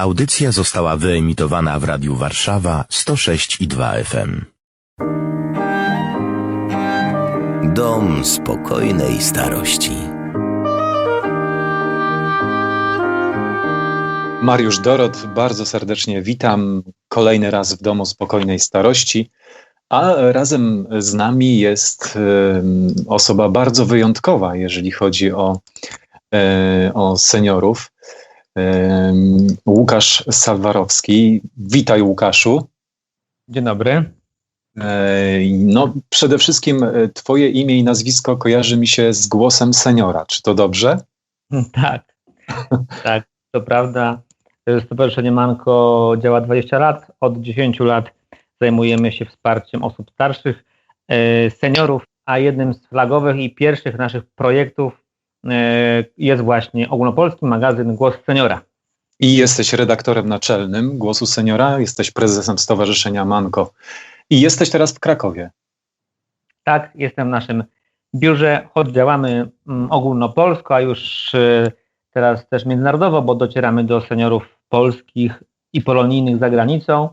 Audycja została wyemitowana w Radiu Warszawa 106 i 2 FM. Dom spokojnej starości. Mariusz Dorot, bardzo serdecznie witam kolejny raz w Domu Spokojnej Starości, a razem z nami jest osoba bardzo wyjątkowa, jeżeli chodzi o, e, o seniorów. Łukasz Salwarowski. Witaj Łukaszu. Dzień dobry. No, przede wszystkim e, Twoje imię i nazwisko kojarzy mi się z głosem seniora. Czy to dobrze? Tak, tak, to prawda. Stowarzyszenie Manko działa 20 lat. Od 10 lat zajmujemy się wsparciem osób starszych, e, seniorów, a jednym z flagowych i pierwszych naszych projektów jest właśnie ogólnopolski magazyn Głos Seniora. I jesteś redaktorem naczelnym Głosu Seniora, jesteś prezesem Stowarzyszenia Manko. I jesteś teraz w Krakowie. Tak, jestem w naszym biurze, choć działamy mm, ogólnopolsko, a już y, teraz też międzynarodowo, bo docieramy do seniorów polskich i polonijnych za granicą,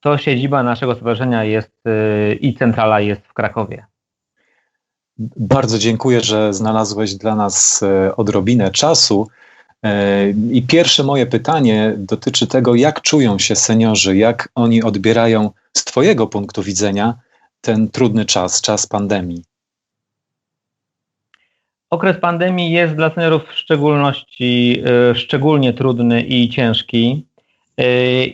to siedziba naszego stowarzyszenia jest y, i centrala jest w Krakowie. Bardzo dziękuję, że znalazłeś dla nas y, odrobinę czasu. I pierwsze moje pytanie dotyczy tego, jak czują się seniorzy, jak oni odbierają z Twojego punktu widzenia ten trudny czas, czas pandemii? Okres pandemii jest dla seniorów w szczególności y, szczególnie trudny i ciężki.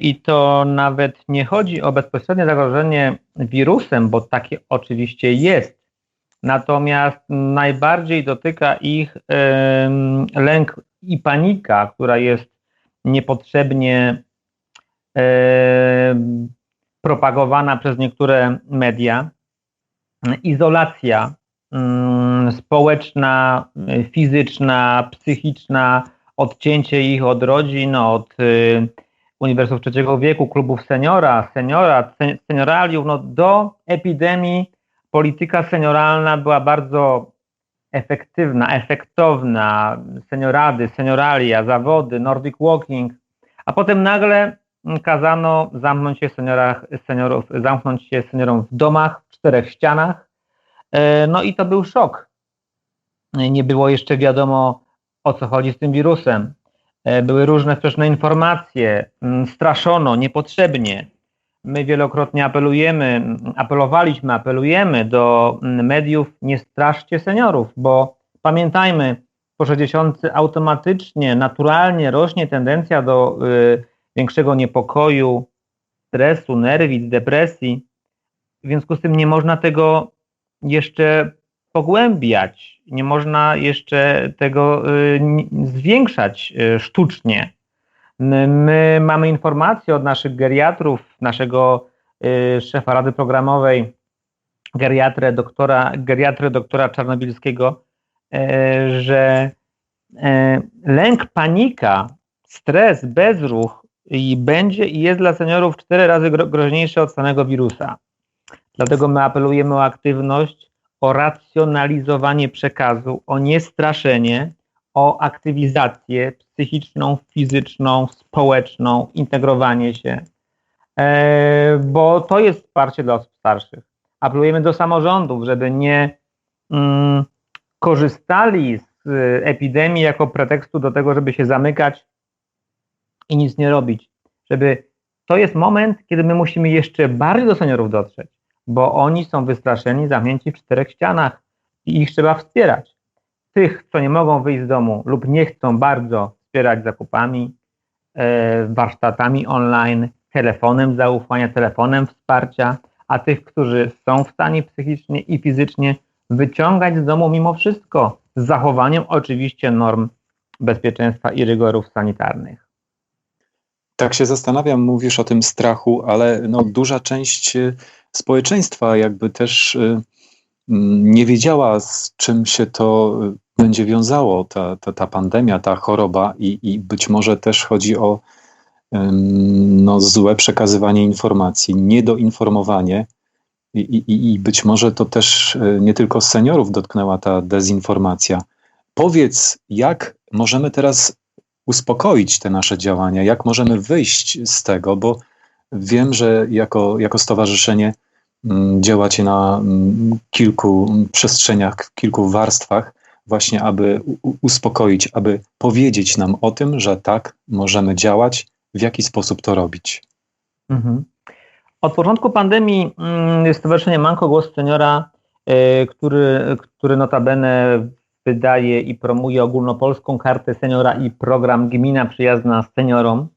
I to nawet nie chodzi o bezpośrednie zagrożenie wirusem, bo takie oczywiście jest. Natomiast najbardziej dotyka ich lęk i panika, która jest niepotrzebnie propagowana przez niektóre media, izolacja mm, społeczna, fizyczna, psychiczna, odcięcie ich od rodzin, od y, uniwersytetów trzeciego wieku, klubów seniora, seniora, senioraliów, no do epidemii polityka senioralna była bardzo efektywna, efektowna, seniorady, senioralia, zawody, Nordic Walking, a potem nagle kazano zamknąć się seniorach, seniorów, zamknąć się seniorom w domach, w czterech ścianach. E, no i to był szok. Nie było jeszcze wiadomo, o co chodzi z tym wirusem. E, były różne sprzeczne informacje, straszono niepotrzebnie. My wielokrotnie apelujemy, apelowaliśmy, apelujemy do mediów, nie straszcie seniorów, bo pamiętajmy, po 60 automatycznie, naturalnie rośnie tendencja do y, większego niepokoju, stresu, nerwic, depresji. W związku z tym nie można tego jeszcze pogłębiać, nie można jeszcze tego y, zwiększać y, sztucznie. My mamy informacje od naszych geriatrów, naszego y, szefa Rady Programowej, geriatrę doktora, geriatrę doktora Czarnobilskiego, że lęk, panika, stres, bezruch i będzie i jest dla seniorów cztery razy groźniejsze od samego wirusa. Dlatego my apelujemy o aktywność, o racjonalizowanie przekazu, o niestraszenie, o aktywizację psychiczną, fizyczną, społeczną, integrowanie się, e, bo to jest wsparcie dla osób starszych. Apelujemy do samorządów, żeby nie mm, korzystali z epidemii jako pretekstu do tego, żeby się zamykać i nic nie robić. Żeby to jest moment, kiedy my musimy jeszcze bardziej do seniorów dotrzeć, bo oni są wystraszeni, zamknięci w czterech ścianach i ich trzeba wspierać. Tych, co nie mogą wyjść z domu lub nie chcą bardzo wspierać zakupami, e, warsztatami online, telefonem zaufania, telefonem wsparcia, a tych, którzy są w stanie psychicznie i fizycznie wyciągać z domu mimo wszystko, z zachowaniem oczywiście norm bezpieczeństwa i rygorów sanitarnych. Tak się zastanawiam, mówisz o tym strachu, ale no, duża część e, społeczeństwa jakby też e, nie wiedziała, z czym się to będzie wiązało, ta, ta, ta pandemia, ta choroba i, i być może też chodzi o no, złe przekazywanie informacji, niedoinformowanie i, i, i być może to też nie tylko seniorów dotknęła ta dezinformacja. Powiedz, jak możemy teraz uspokoić te nasze działania, jak możemy wyjść z tego, bo wiem, że jako, jako stowarzyszenie mm, działacie na mm, kilku przestrzeniach, kilku warstwach, właśnie aby uspokoić, aby powiedzieć nam o tym, że tak, możemy działać, w jaki sposób to robić. Mhm. Od początku pandemii mm, Stowarzyszenie Manko Głos Seniora, e, który, który notabene wydaje i promuje ogólnopolską kartę seniora i program Gmina Przyjazna Seniorom.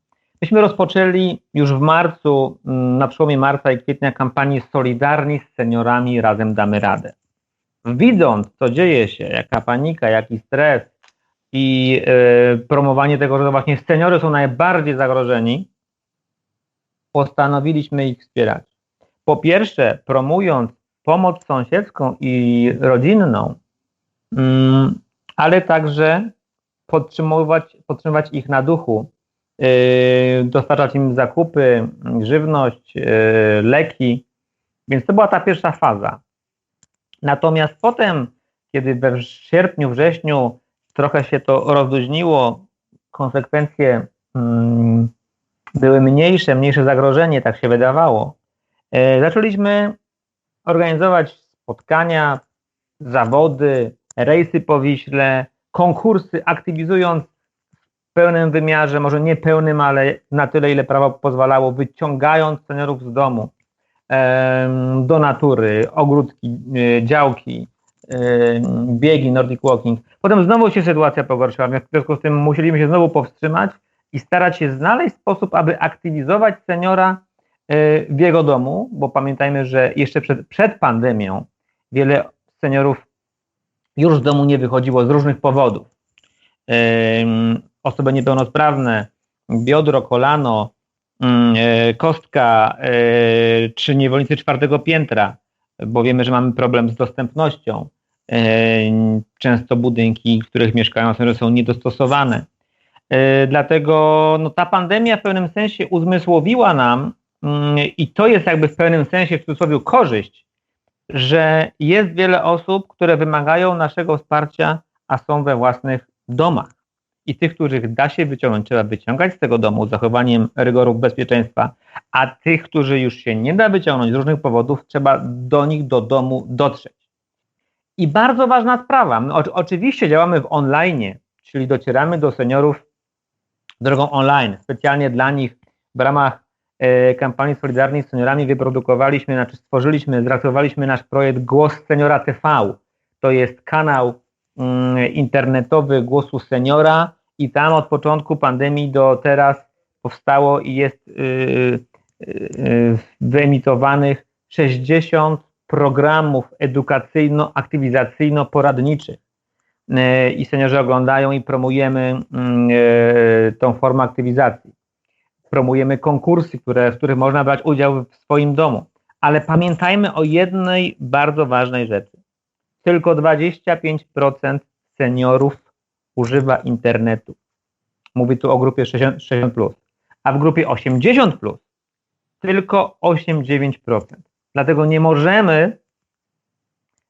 Myśmy rozpoczęli już w marcu, mm, na przełomie marca i kwietnia kampanię Solidarni z seniorami razem damy radę. Widząc, co dzieje się, jaka panika, jaki stres i yy, promowanie tego, że to właśnie seniory są najbardziej zagrożeni, postanowiliśmy ich wspierać. Po pierwsze, promując pomoc sąsiedzką i rodzinną, mm, ale także podtrzymywać, podtrzymywać ich na duchu, yy, dostarczać im zakupy, żywność, yy, leki. Więc to była ta pierwsza faza. Natomiast potem, kiedy we sierpniu, wrześniu trochę się to rozluźniło, konsekwencje mm, były mniejsze, mniejsze zagrożenie, tak się wydawało, e, zaczęliśmy organizować spotkania, zawody, rejsy po Wiśle, konkursy, aktywizując w pełnym wymiarze, może nie pełnym, ale na tyle, ile prawo pozwalało, wyciągając seniorów z domu do natury, ogródki, e, działki, e, biegi, Nordic Walking. Potem znowu się sytuacja pogorszyła, w związku z tym musieliśmy się znowu powstrzymać i starać się znaleźć sposób, aby aktywizować seniora e, w jego domu, bo pamiętajmy, że jeszcze przed, przed pandemią wiele seniorów już z domu nie wychodziło z różnych powodów. Osoby niepełnosprawne, biodro, kolano, kostka e, czy niewolnicy czwartego piętra, bo wiemy, że mamy problem z dostępnością. Często budynki, w których mieszkają są niedostosowane. E, dlatego no, ta pandemia w pewnym sensie uzmysłowiła nam, mm, i to jest jakby w pewnym sensie w cudzysłowie korzyść, że jest wiele osób, które wymagają naszego wsparcia, a są we własnych domach. I tych, których da się wyciągnąć, trzeba wyciągać z tego domu z zachowaniem rygorów bezpieczeństwa, a tych, którzy już się nie da wyciągnąć z różnych powodów, trzeba do nich do domu dotrzeć. I bardzo ważna sprawa. Oczywiście działamy w online, czyli docieramy do seniorów drogą online. Specjalnie dla nich w ramach e, kampanii Solidarnej z Seniorami wyprodukowaliśmy, znaczy stworzyliśmy, zrealizowaliśmy nasz projekt Głos Seniora TV. To jest kanał internetowy Głosu Seniora i tam od początku pandemii do teraz powstało i jest y, y, y, wyemitowanych 60 programów edukacyjno-aktywizacyjno-poradniczych i seniorzy oglądają i promujemy mm, tą formę aktywizacji. Promujemy konkursy, które, w których można brać udział w swoim domu. Ale pamiętajmy o jednej bardzo ważnej rzeczy. Tylko 25% seniorów używa internetu. Mówię tu o grupie 60, plus, a w grupie 80 plus tylko 8-9%. Dlatego nie możemy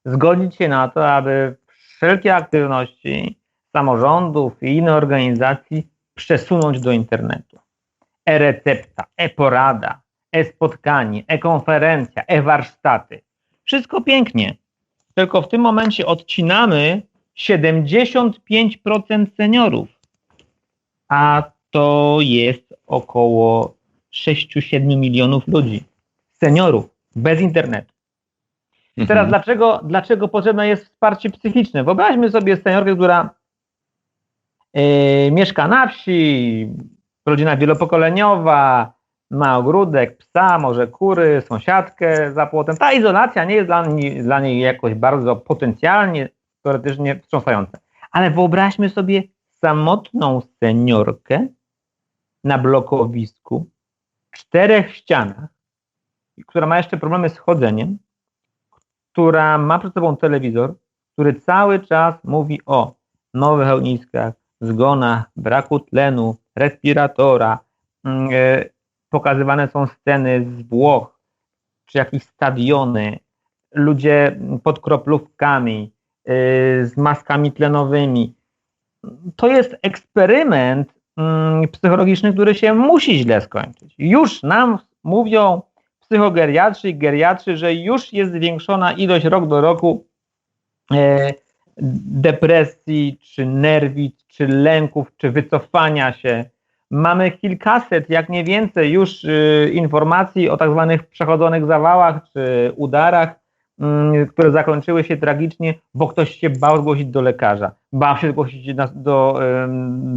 zgodzić się na to, aby wszelkie aktywności samorządów i innych organizacji przesunąć do internetu. E-recepta, e-porada, e-spotkanie, e-konferencja, e-warsztaty. Wszystko pięknie, tylko w tym momencie odcinamy 75% seniorów, a to jest około 6-7 milionów ludzi, seniorów bez internetu. I teraz mhm. dlaczego, dlaczego potrzebne jest wsparcie psychiczne? Wyobraźmy sobie seniorkę, która yy, mieszka na wsi, rodzina wielopokoleniowa, ma ogródek, psa, może kury, sąsiadkę za płotem. Ta izolacja nie jest dla niej, dla niej jakoś bardzo potencjalnie, teoretycznie wstrząsająca. Ale wyobraźmy sobie samotną seniorkę na blokowisku, czterech ścianach, która ma jeszcze problemy z chodzeniem, która ma przed sobą telewizor, który cały czas mówi o nowych ogniskach, zgonach, braku tlenu, respiratora. E, pokazywane są sceny z Włoch, czy jakieś stadiony, ludzie pod kroplówkami, e, z maskami tlenowymi. To jest eksperyment mm, psychologiczny, który się musi źle skończyć. Już nam mówią psychogeriatrzy i geriatrzy, że już jest zwiększona ilość rok do roku e, depresji, czy nerwic, czy lęków, czy wycofania się. Mamy kilkaset, jak nie więcej, już y, informacji o tak zwanych przechodzonych zawałach czy udarach, y, które zakończyły się tragicznie, bo ktoś się bał zgłosić do lekarza, bał się zgłosić na, do,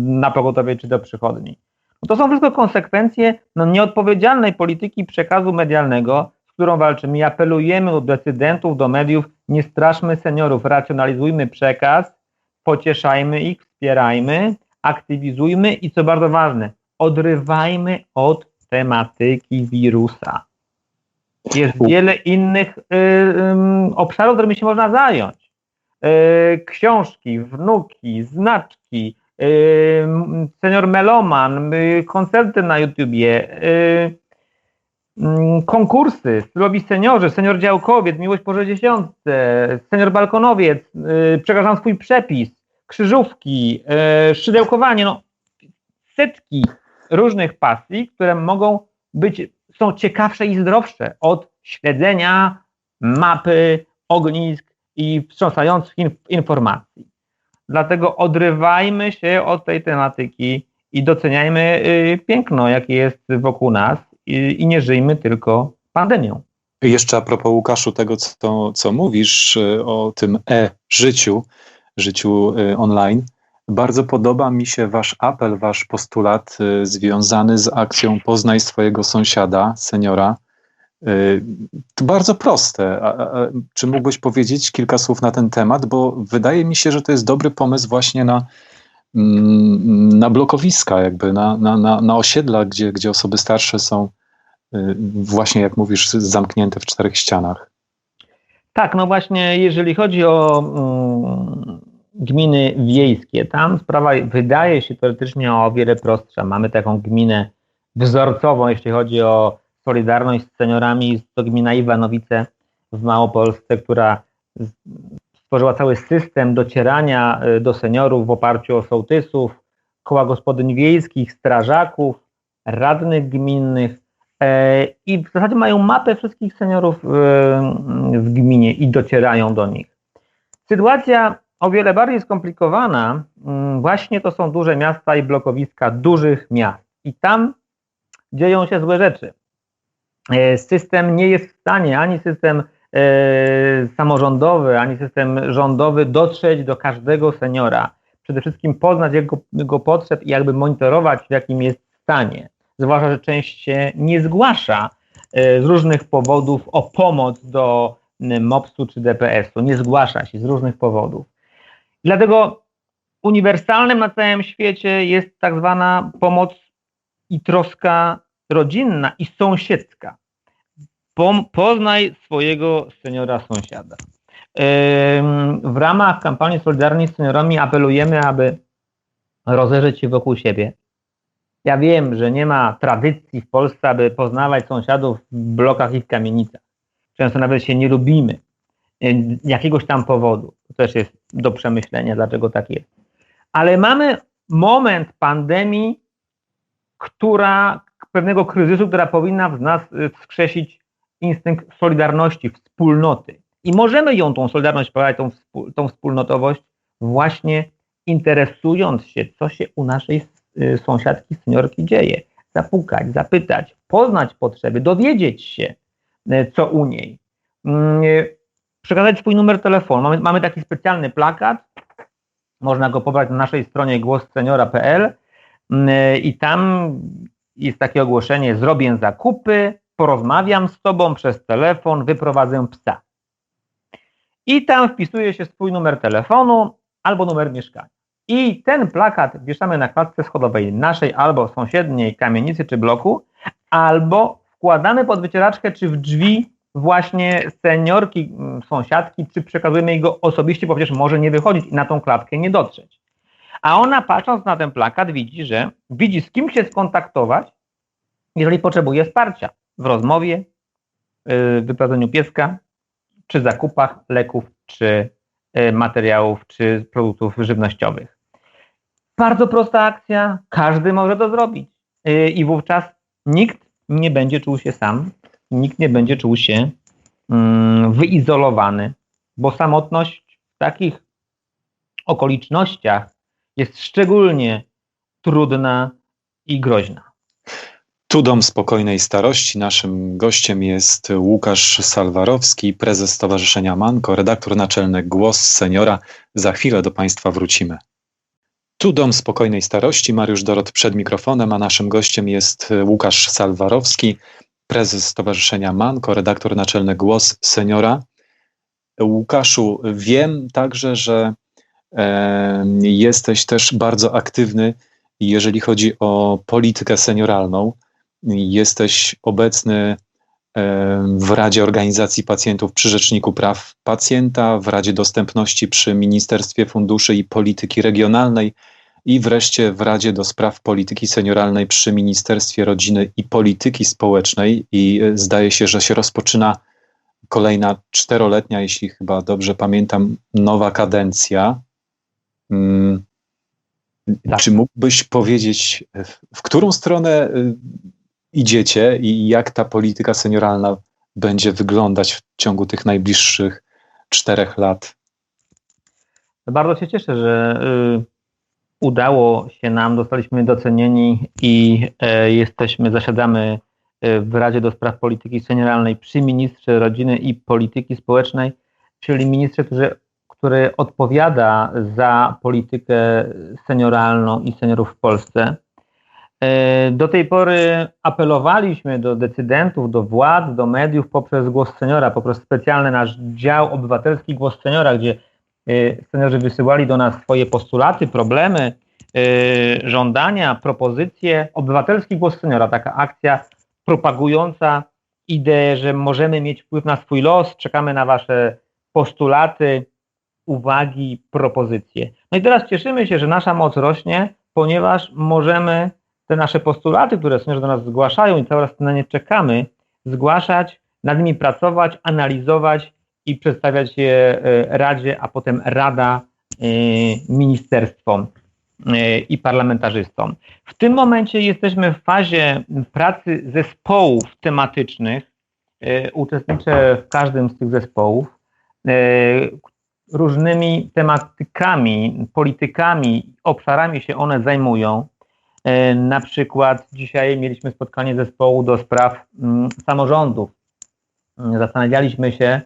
na pogotowie czy do przychodni. No to są wszystko konsekwencje no, nieodpowiedzialnej polityki przekazu medialnego, z którą walczymy i apelujemy do decydentów, do mediów, nie straszmy seniorów, racjonalizujmy przekaz, pocieszajmy ich, wspierajmy, aktywizujmy i co bardzo ważne, odrywajmy od tematyki wirusa. Jest wiele innych y, y, obszarów, którymi się można zająć. Y, książki, wnuki, znaczki, y, senior meloman, y, koncerty na YouTubie, y, mm, konkursy, stylowi seniorzy, senior działkowiec, miłość po 60, senior balkonowiec, przekażam swój przepis, krzyżówki, szydełkowanie, no setki różnych pasji, które mogą być, są ciekawsze i zdrowsze od śledzenia mapy, ognisk i wstrząsających informacji. Dlatego odrywajmy się od tej tematyki i doceniajmy y, piękno, jakie jest wokół nas i, i nie żyjmy tylko pandemią. Jeszcze a propos Łukaszu, tego co, co mówisz y, o tym e-życiu, życiu y, online, bardzo podoba mi się wasz apel, wasz postulat związany z akcją Poznaj swojego sąsiada, seniora. To bardzo proste. Czy mógłbyś powiedzieć kilka słów na ten temat? Bo wydaje mi się, że to jest dobry pomysł właśnie na, mm, na blokowiska, jakby na, na, na, na osiedla, gdzie, gdzie osoby starsze są y, właśnie, jak mówisz, zamknięte w czterech ścianach. Tak, no właśnie, jeżeli chodzi o mm, gminy wiejskie, tam sprawa wydaje się teoretycznie o wiele prostsza. Mamy taką gminę wzorcową, jeśli chodzi o Solidarność z seniorami, to gmina Iwanowice w Małopolsce, która stworzyła cały system docierania y, do seniorów w oparciu o sołtysów, koła gospodyń wiejskich, strażaków, radnych gminnych e, i w zasadzie mają mapę wszystkich seniorów y, w gminie i docierają do nich. Sytuacja o wiele bardziej skomplikowana, mm, właśnie to są duże miasta i blokowiska dużych miast. I tam dzieją się złe rzeczy. E, system nie jest w stanie, ani system e, samorządowy, ani system rządowy dotrzeć do każdego seniora. Przede wszystkim poznać jego, jego potrzeb i jakby monitorować, w jakim jest stanie. Zwłaszcza, że część się nie zgłasza e, z różnych powodów o pomoc do MOPS-u czy DPS-u. Nie zgłasza się z różnych powodów. Dlatego uniwersalnym na całym świecie jest tak zwana pomoc i troska rodzinna i sąsiedzka. Poznaj swojego seniora sąsiada. W ramach kampanii Solidarni z Seniorami apelujemy, aby rozejrzeć się wokół siebie. Ja wiem, że nie ma tradycji w Polsce, aby poznawać sąsiadów w blokach i w kamienicach. Często nawet się nie lubimy. Jakiegoś tam powodu. To też jest do przemyślenia, dlaczego tak jest. Ale mamy moment pandemii, która, pewnego kryzysu, która powinna w nas y, wskrzesić instynkt solidarności, wspólnoty. I możemy ją, tą solidarność, tą, tą wspólnotowość, właśnie interesując się, co się u naszej y, sąsiadki, seniorki dzieje. Zapukać, zapytać, poznać potrzeby, dowiedzieć się, y, co u niej. Przekazać swój numer telefonu. Mamy, mamy taki specjalny plakat, można go pobrać na naszej stronie głosseniora.pl mm, i tam jest takie ogłoszenie, zrobię zakupy, porozmawiam z tobą przez telefon, wyprowadzę psa. I tam wpisuje się swój numer telefonu albo numer mieszkania. I ten plakat wieszamy na klatce schodowej naszej albo sąsiedniej kamienicy czy bloku, albo wkładamy pod wycieraczkę czy w drzwi właśnie seniorki, mm, sąsiadki, czy przekazujemy go osobiście, bo przecież może nie wychodzić i na tą klatkę nie dotrzeć. A ona patrząc na ten plakat widzi, że widzi z kim się skontaktować, jeżeli potrzebuje wsparcia w rozmowie, y, wyprowadzeniu pieska, czy zakupach leków, czy y, materiałów, czy produktów żywnościowych. Bardzo prosta akcja, każdy może to zrobić. Y, I wówczas nikt nie będzie czuł się sam, nikt nie będzie czuł się mm, wyizolowany, bo samotność w takich okolicznościach jest szczególnie trudna i groźna. Tu Dom Spokojnej Starości. Naszym gościem jest Łukasz Salwarowski, prezes Stowarzyszenia Manko, redaktor naczelny Głos Seniora. Za chwilę do Państwa wrócimy. Tu Dom Spokojnej Starości. Mariusz Dorot przed mikrofonem, a naszym gościem jest Łukasz Salwarowski, prezes Stowarzyszenia Manko, redaktor naczelny Głos Seniora. Łukaszu, wiem także, że e, jesteś też bardzo aktywny, jeżeli chodzi o politykę senioralną. Jesteś obecny w Radzie Organizacji Pacjentów przy Rzeczniku Praw Pacjenta, w Radzie Dostępności przy Ministerstwie Funduszy i Polityki Regionalnej i wreszcie w Radzie do Spraw Polityki Senioralnej przy Ministerstwie Rodziny i Polityki Społecznej. I e, zdaje się, że się rozpoczyna kolejna czteroletnia, jeśli chyba dobrze pamiętam, nowa kadencja. Hmm. Tak. Czy mógłbyś powiedzieć, w którą stronę e, idziecie i jak ta polityka senioralna będzie wyglądać w ciągu tych najbliższych czterech lat? Bardzo się cieszę, że y, udało się nam, zostaliśmy docenieni i y, jesteśmy, zasiadamy y, w Radzie do Spraw Polityki Senioralnej przy ministrze rodziny i polityki społecznej, czyli ministrze, który, który odpowiada za politykę senioralną i seniorów w Polsce. E, do tej pory apelowaliśmy do decydentów, do władz, do mediów poprzez Głos Seniora, poprzez specjalny nasz dział obywatelski Głos Seniora, gdzie e, seniorzy wysyłali do nas swoje postulaty, problemy, e, żądania, propozycje. Obywatelski Głos Seniora, taka akcja propagująca ideę, że możemy mieć wpływ na swój los, czekamy na Wasze postulaty, uwagi, propozycje. No i teraz cieszymy się, że nasza moc rośnie, ponieważ możemy te nasze postulaty, które seniorzy do nas zgłaszają i cały czas na nie czekamy, zgłaszać, nad nimi pracować, analizować i przedstawiać je e, Radzie, a potem Rada e, ministerstwom e, i parlamentarzystom. W tym momencie jesteśmy w fazie pracy zespołów tematycznych. Uczestniczę w każdym z tych zespołów. Różnymi tematykami, politykami, obszarami się one zajmują. Na przykład dzisiaj mieliśmy spotkanie zespołu do spraw mm, samorządów. Zastanawialiśmy się,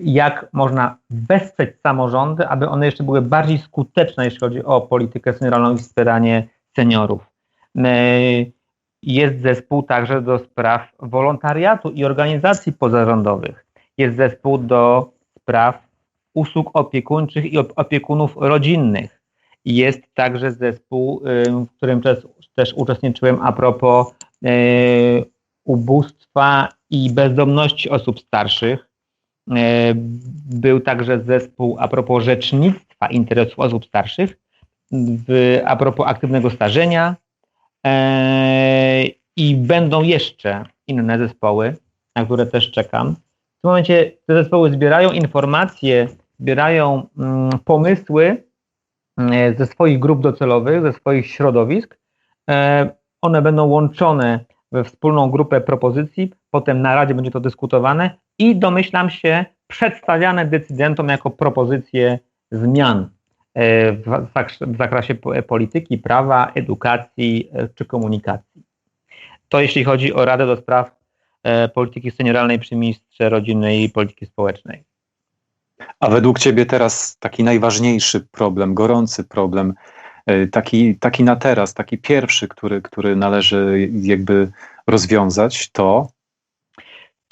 jak można wesprzeć samorządy, aby one jeszcze były bardziej skuteczne, jeśli chodzi o politykę senioralną i wspieranie seniorów. E, jest zespół także do spraw wolontariatu i organizacji pozarządowych. Jest zespół do spraw usług opiekuńczych i opiekunów rodzinnych. Jest także zespół, w którym też, też uczestniczyłem a propos e, ubóstwa i bezdomności osób starszych. E, był także zespół a propos rzecznictwa interesów osób starszych, w, a propos aktywnego starzenia e, i będą jeszcze inne zespoły, na które też czekam. W tym momencie te zespoły zbierają informacje, zbierają mm, pomysły E, ze swoich grup docelowych, ze swoich środowisk. One będą łączone we wspólną grupę propozycji, potem na Radzie będzie to dyskutowane i domyślam się przedstawiane decydentom jako propozycje zmian e, w zakresie polityki, prawa, edukacji czy komunikacji. To jeśli chodzi o Radę do Spraw Polityki Senioralnej przy Ministrze Rodziny i Polityki Społecznej. A według Ciebie teraz taki najważniejszy problem, gorący problem, e, taki, taki na teraz, taki pierwszy, który, który należy jakby rozwiązać, to?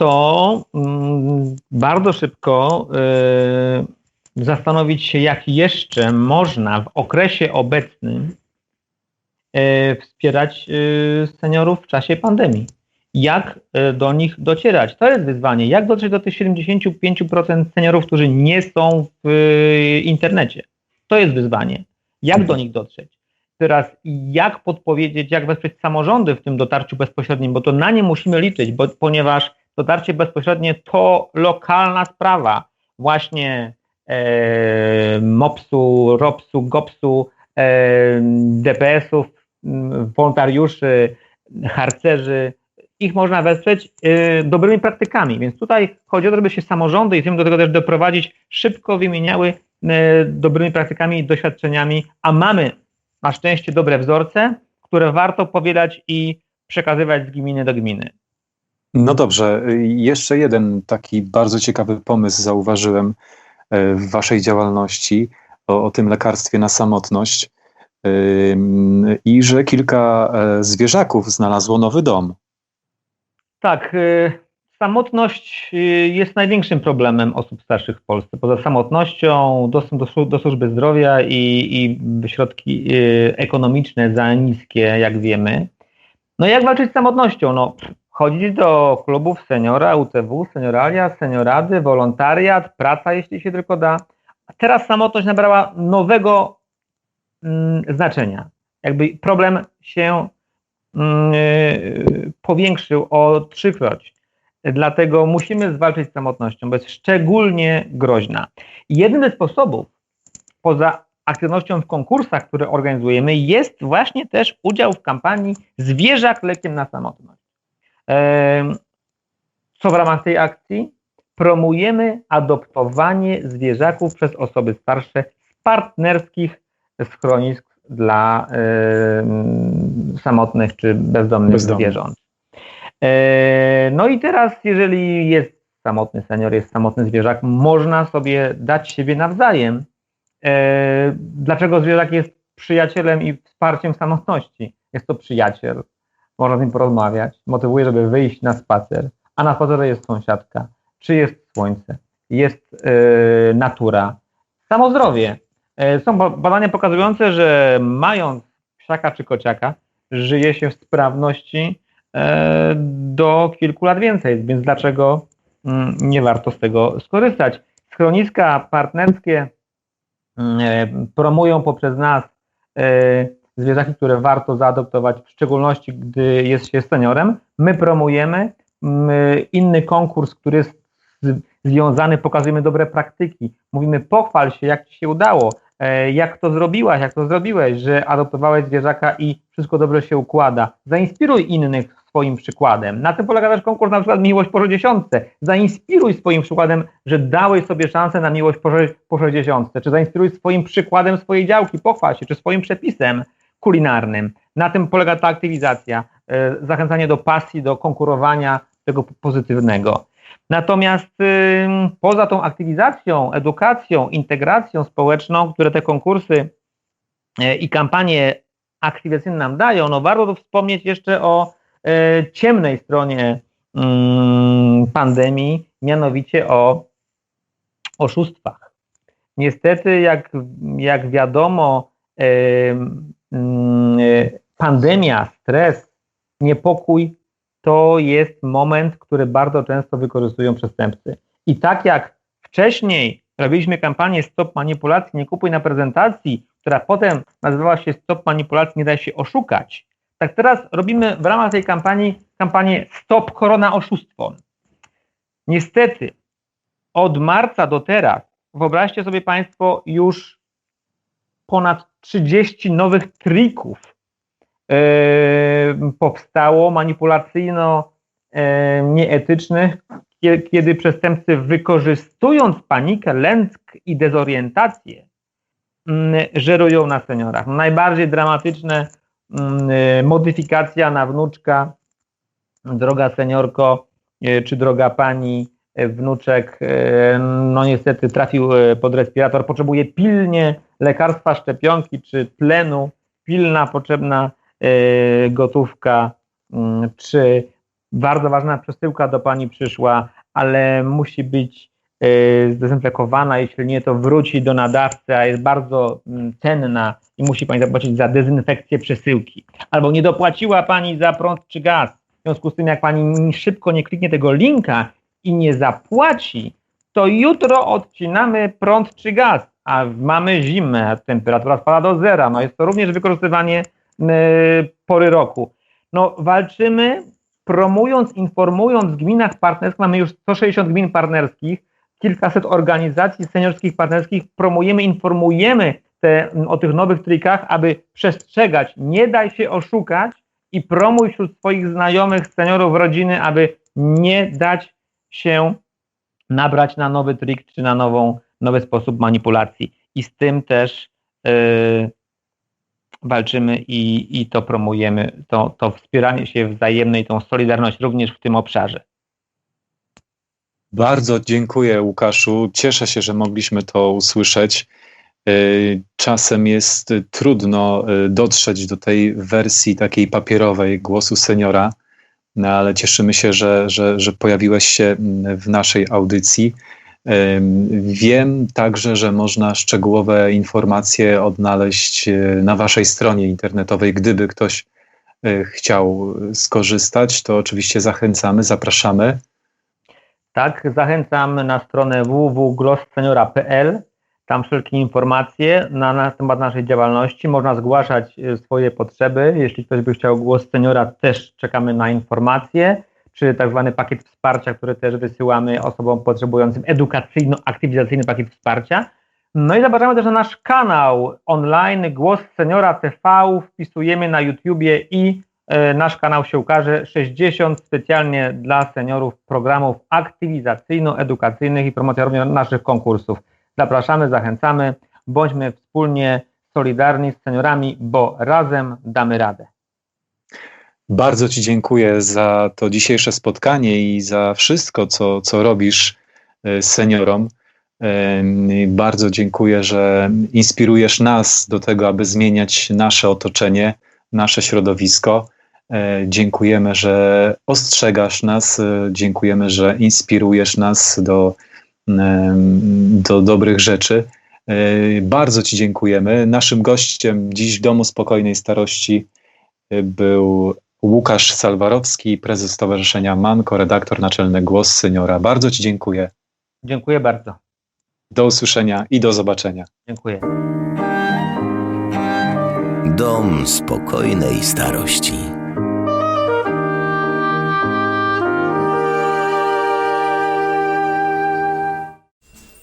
To mm, bardzo szybko y, zastanowić się, jak jeszcze można w okresie obecnym y, wspierać y, seniorów w czasie pandemii jak do nich docierać. To jest wyzwanie. Jak dotrzeć do tych 75% seniorów, którzy nie są w internecie? To jest wyzwanie. Jak do nich dotrzeć? Teraz jak podpowiedzieć, jak wesprzeć samorządy w tym dotarciu bezpośrednim, bo to na nie musimy liczyć, bo, ponieważ dotarcie bezpośrednie to lokalna sprawa. Właśnie e, MOPS-u, ROPS-u, GOPS-u, DPS-ów, mm, wolontariuszy, harcerzy, ich można wesprzeć y, dobrymi praktykami. Więc tutaj chodzi o to, żeby się samorządy i chcemy do tego też doprowadzić, szybko wymieniały y, dobrymi praktykami i doświadczeniami, a mamy na szczęście dobre wzorce, które warto powielać i przekazywać z gminy do gminy. No dobrze, jeszcze jeden taki bardzo ciekawy pomysł zauważyłem e, w Waszej działalności o, o tym lekarstwie na samotność i że kilka e, zwierzaków znalazło nowy dom. Tak, y, samotność jest największym problemem osób starszych w Polsce. Poza samotnością, dostęp do, do służby zdrowia i, i środki ekonomiczne za niskie, jak wiemy. No jak walczyć z samotnością? No, chodzić do klubów seniora, UTW, senioralia, seniorady, wolontariat, praca, jeśli się tylko da. A teraz samotność nabrała nowego mm, znaczenia. Jakby problem się mm, y, powiększył o trzykroć. Dlatego musimy zwalczyć z samotnością, bo jest szczególnie groźna. Jednym ze sposobów, poza aktywnością w konkursach, które organizujemy, jest właśnie też udział w kampanii Zwierzak lekiem na samotność. Co w ramach tej akcji? Promujemy adoptowanie zwierzaków przez osoby starsze z partnerskich schronisk dla samotnych czy bezdomnych Bezdomnych. zwierząt. No i teraz, jeżeli jest samotny senior, jest samotny zwierzak, można sobie dać siebie nawzajem. Dlaczego zwierzak jest przyjacielem i wsparciem samotności? Jest to przyjaciel, można z nim porozmawiać, motywuje, żeby wyjść na spacer, a na spacerze jest sąsiadka, czy jest słońce, jest e, natura, samo zdrowie. E, Są ba- badania pokazujące, że mając psiaka czy kociaka, żyje się w sprawności e, do kilku lat więcej, więc dlaczego mm, nie warto z tego skorzystać? Schroniska partnerskie e, promują poprzez nas e, zwierzaki, które warto zaadoptować, w szczególności gdy jest się seniorem. My promujemy mm, inny konkurs, który jest związany, pokazujemy dobre praktyki. Mówimy, pochwal się, jak ci się udało, e, jak to zrobiłaś, jak to zrobiłeś, że adoptowałeś zwierzaka i wszystko dobrze się układa. Zainspiruj innych swoim przykładem. Na tym polega też konkurs na przykład Miłość po 60. Zainspiruj swoim przykładem, że dałeś sobie szansę na miłość po 60. Czy zainspiruj swoim przykładem swojej działki, pochwal się, czy swoim przepisem kulinarnym. Na tym polega ta aktywizacja, e, zachęcanie do pasji, do konkurowania tego pozytywnego. Natomiast poza tą aktywizacją, edukacją, integracją społeczną, które te konkursy e, i kampanie aktywacyjne nam dają, no warto wspomnieć jeszcze o e, ciemnej stronie pandemii, mianowicie o oszustwach. Niestety, jak, jak wiadomo, pandemia, stres, niepokój to jest moment, który bardzo często wykorzystują przestępcy. I tak jak wcześniej robiliśmy kampanię Stop Manipulacji, nie kupuj na prezentacji, która potem nazywała się Stop Manipulacji, nie da się oszukać, tak teraz robimy w ramach tej kampanii kampanię Stop Korona Oszustwom. Niestety od marca do teraz, wyobraźcie sobie Państwo, już ponad 30 nowych trików e, powstało manipulacyjno e, kiedy przestępcy wykorzystując panikę, lęk i dezorientację mm, żerują na seniorach. Najbardziej dramatyczne mm, e, modyfikacja na wnuczka, droga seniorko czy droga pani, wnuczek, no niestety trafił pod respirator, potrzebuje pilnie lekarstwa, szczepionki czy tlenu, pilna, potrzebna e, gotówka, mm, czy bardzo ważna przesyłka do pani przyszła, ale musi być e, zdezynfekowana, jeśli nie, to wróci do nadawcy, a jest bardzo mm, cenna i musi pani zapłacić za dezynfekcję przesyłki. Albo nie dopłaciła pani za prąd czy gaz. W związku z tym, jak pani szybko nie kliknie tego linka i nie zapłaci, to jutro odcinamy prąd czy gaz, a mamy zimę, temperatura spada do zera. No jest to również wykorzystywanie y, pory roku. No walczymy, promując, informując w gminach partnerskich, mamy już 160 gmin partnerskich, kilkaset organizacji seniorskich partnerskich, promujemy, informujemy te, o tych nowych trikach, aby przestrzegać, nie daj się oszukać i promuj wśród swoich znajomych, seniorów, rodziny, aby nie dać się nabrać na nowy trik czy na nową, nowy sposób manipulacji. I z tym też yy, walczymy i, i to promujemy, to, to wspieranie się wzajemne tą solidarność również w tym obszarze. Bardzo dziękuję, Łukaszu. Cieszę się, że mogliśmy to usłyszeć. Y, Czasem jest trudno y, dotrzeć do tej wersji takiej papierowej głosu seniora, no ale cieszymy się, że, że, że pojawiłeś się mm, w naszej audycji. Wiem także, że można szczegółowe informacje odnaleźć y, na Waszej stronie internetowej. Gdyby ktoś y, chciał skorzystać, to oczywiście zachęcamy, zapraszamy. Tak, zachęcam na stronę www.glossseniora.pl. Tam wszelkie informacje na, na temat naszej działalności. Można zgłaszać e, swoje potrzeby. Jeśli ktoś by chciał głos seniora, też czekamy na informacje, czy tak zwany pakiet wsparcia, który też wysyłamy osobom potrzebującym edukacyjno-aktywizacyjny pakiet wsparcia. No i zapraszamy też na nasz kanał online Głos Seniora TV. Wpisujemy na YouTubie i e, nasz kanał się ukaże. 60 specjalnie dla seniorów programów aktywizacyjno-edukacyjnych i promocja również naszych konkursów. Zapraszamy, zachęcamy. Bądźmy wspólnie solidarni z seniorami, bo razem damy radę. Bardzo Ci dziękuję za to dzisiejsze spotkanie i za wszystko, co, co robisz e, seniorom. Bardzo dziękuję, że inspirujesz nas do tego, aby zmieniać nasze otoczenie, nasze środowisko. E, Dziękujemy, że ostrzegasz nas, e, dziękujemy, że inspirujesz nas do, do dobrych rzeczy. Bardzo Ci dziękujemy. Naszym gościem dziś w Domu Spokojnej Starości był Łukasz Salwarowski, prezes Stowarzyszenia Manko, redaktor naczelny Głos Seniora. Bardzo Ci dziękuję. Dziękuję bardzo. Do usłyszenia i do zobaczenia. Dziękuję. Dom spokojnej starości.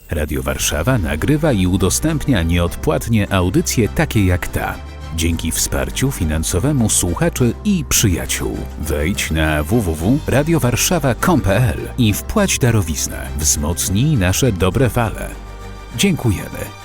Radio Warszawa nagrywa i udostępnia nieodpłatnie audycje takie jak ta. Dzięki wsparciu finansowemu słuchaczy i przyjaciół. Wejdź na www.radiowarszawa.com.pl i wpłać darowiznę. Wzmocnij nasze dobre fale. Dziękujemy.